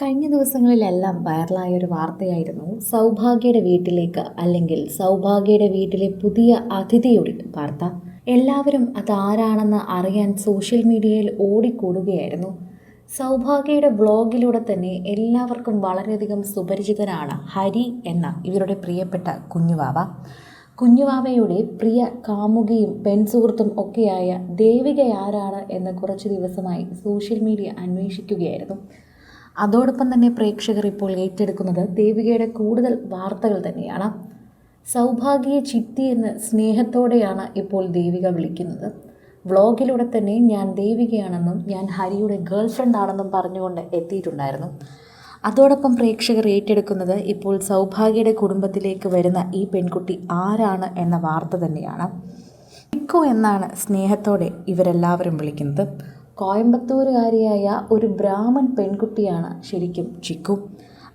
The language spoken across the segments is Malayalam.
കഴിഞ്ഞ ദിവസങ്ങളിലെല്ലാം വൈറലായ ഒരു വാർത്തയായിരുന്നു സൗഭാഗ്യയുടെ വീട്ടിലേക്ക് അല്ലെങ്കിൽ സൗഭാഗ്യയുടെ വീട്ടിലെ പുതിയ അതിഥിയുടെ വാർത്ത. എല്ലാവരും അതാരാണെന്ന് അറിയാൻ സോഷ്യൽ മീഡിയയിൽ ഓടിക്കൂടുകയായിരുന്നു. സൗഭാഗ്യയുടെ വ്ളോഗിലൂടെ തന്നെ എല്ലാവർക്കും വളരെയധികം സുപരിചിതനാണ് ഹരി എന്ന ഇവരുടെ പ്രിയപ്പെട്ട കുഞ്ഞുവാവ. കുഞ്ഞുവാവയുടെ പ്രിയ കാമുകിയും പെൺസുഹൃത്തും ഒക്കെയായ ദേവിക ആരാണ് എന്ന് കുറച്ച് ദിവസമായി സോഷ്യൽ മീഡിയ അന്വേഷിക്കുകയായിരുന്നു. അതോടൊപ്പം തന്നെ പ്രേക്ഷകർ ഇപ്പോൾ ഏറ്റെടുക്കുന്നത് ദേവികയുടെ കൂടുതൽ വാർത്തകൾ തന്നെയാണ്. സൗഭാഗ്യ ചിത്തി എന്ന് സ്നേഹത്തോടെയാണ് ഇപ്പോൾ ദേവിക വിളിക്കുന്നത്. വ്ളോഗിലൂടെ തന്നെ ഞാൻ ദേവികയാണെന്നും ഞാൻ ഹരിയുടെ ഗേൾ ഫ്രണ്ട് ആണെന്നും പറഞ്ഞുകൊണ്ട് എത്തിയിട്ടുണ്ടായിരുന്നു. അതോടൊപ്പം പ്രേക്ഷകർ ഏറ്റെടുക്കുന്നത് ഇപ്പോൾ സൗഭാഗ്യയുടെ കുടുംബത്തിലേക്ക് വരുന്ന ഈ പെൺകുട്ടി ആരാണ് എന്ന വാർത്ത തന്നെയാണ്. ഇക്കോ എന്നാണ് സ്നേഹത്തോടെ ഇവരെല്ലാവരും വിളിക്കുന്നത്. കോയമ്പത്തൂരുകാരിയായ ഒരു ബ്രാഹ്മൺ പെൺകുട്ടിയാണ് ശരിക്കും ചിക്കു.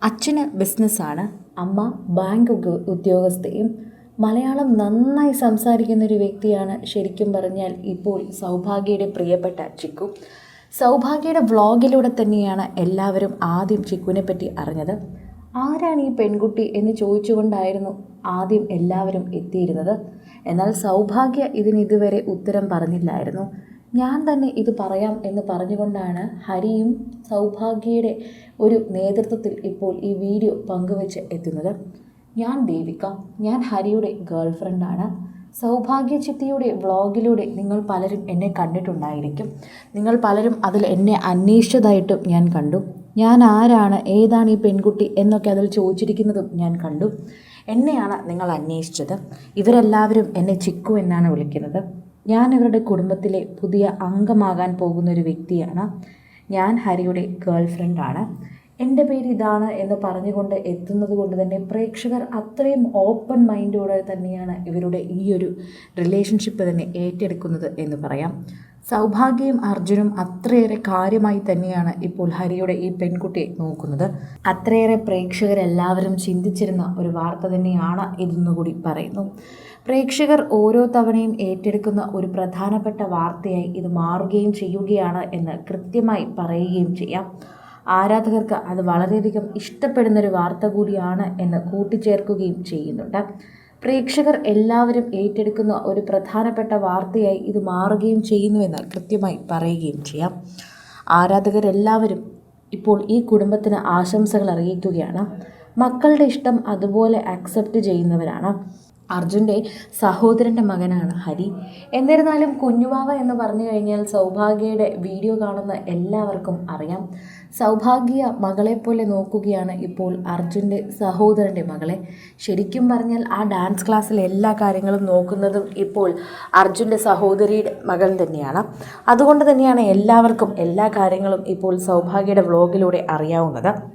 അച്ഛന് ബിസിനസ്സാണ്. അമ്മ ബാങ്ക് ഉദ്യോ- ഉദ്യോഗസ്ഥയും മലയാളം നന്നായി സംസാരിക്കുന്ന ഒരു വ്യക്തിയാണ് ശരിക്കും പറഞ്ഞാൽ ഇപ്പോൾ സൗഭാഗ്യയുടെ പ്രിയപ്പെട്ട ചിക്കു. സൗഭാഗ്യയുടെ വ്ളോഗിലൂടെ തന്നെയാണ് എല്ലാവരും ആദ്യം ചിക്കുവിനെ പറ്റി അറിഞ്ഞത്. ആരാണ് ഈ പെൺകുട്ടി എന്ന് ചോദിച്ചുകൊണ്ടായിരുന്നു ആദ്യം എല്ലാവരും എത്തിയിരുന്നത്. എന്നാൽ സൗഭാഗ്യ ഇതിനിതുവരെ ഉത്തരം പറഞ്ഞില്ലായിരുന്നു. ഞാൻ തന്നെ ഇത് പറയാം എന്ന് പറഞ്ഞുകൊണ്ടാണ് ഹരിയും സൗഭാഗ്യയുടെ ഒരു നേതൃത്വത്തിൽ ഇപ്പോൾ ഈ വീഡിയോ പങ്കുവച്ച് എത്തുന്നത്. ഞാൻ ദേവിക. ഞാൻ ഹരിയുടെ ഗേൾ ഫ്രണ്ടാണ് സൗഭാഗ്യ ചിത്തിയുടെ വ്ളോഗിലൂടെ നിങ്ങൾ പലരും എന്നെ കണ്ടിട്ടുണ്ടായിരിക്കും. നിങ്ങൾ പലരും അതിൽ എന്നെ അന്വേഷിച്ചതായിട്ടും ഞാൻ കണ്ടു. ഞാൻ ആരാണ് ഏതാണ് ഈ പെൺകുട്ടി എന്നൊക്കെ അതിൽ ചോദിച്ചിരിക്കുന്നതും ഞാൻ കണ്ടു. എന്നെയാണ് നിങ്ങൾ അന്വേഷിച്ചത്. ഇവരെല്ലാവരും എന്നെ ചിക്കു എന്നാണ് വിളിക്കുന്നത്. ഞാൻ ഇവരുടെ കുടുംബത്തിലെ പുതിയ അംഗമാകാൻ പോകുന്ന ഒരു വ്യക്തിയാണ്. ഞാൻ ഹരിയുടെ ഗേൾ ഫ്രണ്ടാണ് എന്റെ പേര് ഇതാണ് എന്ന് പറഞ്ഞുകൊണ്ട് എത്തുന്നത് കൊണ്ട് തന്നെ പ്രേക്ഷകർ അത്രയും ഓപ്പൺ മൈൻഡോടെ തന്നെയാണ് ഇവരുടെ ഈ ഒരു റിലേഷൻഷിപ്പ് തന്നെ ഏറ്റെടുക്കുന്നത് എന്ന് പറയാം. സൗഭാഗ്യയും അർജുനും അത്രയേറെ കാര്യമായി തന്നെയാണ് ഇപ്പോൾ ഹരിയുടെ ഈ പെൺകുട്ടിയെ നോക്കുന്നത്. അത്രയേറെ പ്രേക്ഷകരെല്ലാവരും ചിന്തിച്ചിരുന്ന ഒരു വാർത്ത തന്നെയാണ് ഇതെന്നുകൂടി പറയുന്നു. പ്രേക്ഷകർ ഓരോ തവണയും ഏറ്റെടുക്കുന്ന ഒരു പ്രധാനപ്പെട്ട വാർത്തയായി ഇത് മാറുകയും ചെയ്യുകയാണ് എന്ന് കൃത്യമായി പറയുകയും ചെയ്യാം. ആരാധകർക്ക് അത് വളരെയധികം ഇഷ്ടപ്പെടുന്നൊരു വാർത്ത കൂടിയാണ് എന്ന് കൂട്ടിച്ചേർക്കുകയും ചെയ്യുന്നുണ്ട്. പ്രേക്ഷകർ എല്ലാവരും ഏറ്റെടുക്കുന്ന ഒരു പ്രധാനപ്പെട്ട വാർത്തയായി ഇത് മാറുകയും ചെയ്യുന്നുവെന്ന് കൃത്യമായി പറയുകയും ചെയ്യാം. ആരാധകരെല്ലാവരും ഇപ്പോൾ ഈ കുടുംബത്തിന് ആശംസകൾ അറിയിക്കുകയാണ്. മക്കളുടെ ഇഷ്ടം അതുപോലെ അക്സെപ്റ്റ് ചെയ്യുന്നവരാണ്. അർജുന്റെ സഹോദരന്റെ മകനാണ് ഹരി. എന്നിരുന്നാലും കുഞ്ഞുവാവ എന്ന് പറഞ്ഞു കഴിഞ്ഞാൽ സൗഭാഗ്യയുടെ വീഡിയോ കാണുന്ന എല്ലാവർക്കും അറിയാം. സൗഭാഗ്യ മകളെപ്പോലെ നോക്കുകയാണ് ഇപ്പോൾ അർജുന്റെ സഹോദരന്റെ മകളെ. ശരിക്കും പറഞ്ഞാൽ ആ ഡാൻസ് ക്ലാസ്സിലെ എല്ലാ കാര്യങ്ങളും നോക്കുന്നതും ഇപ്പോൾ അർജുന്റെ സഹോദരിയുടെ മകൻ തന്നെയാണ്. അതുകൊണ്ട് തന്നെയാണ് എല്ലാവർക്കും എല്ലാ കാര്യങ്ങളും ഇപ്പോൾ സൗഭാഗ്യയുടെ വ്ളോഗിലൂടെ അറിയാവുന്നത്.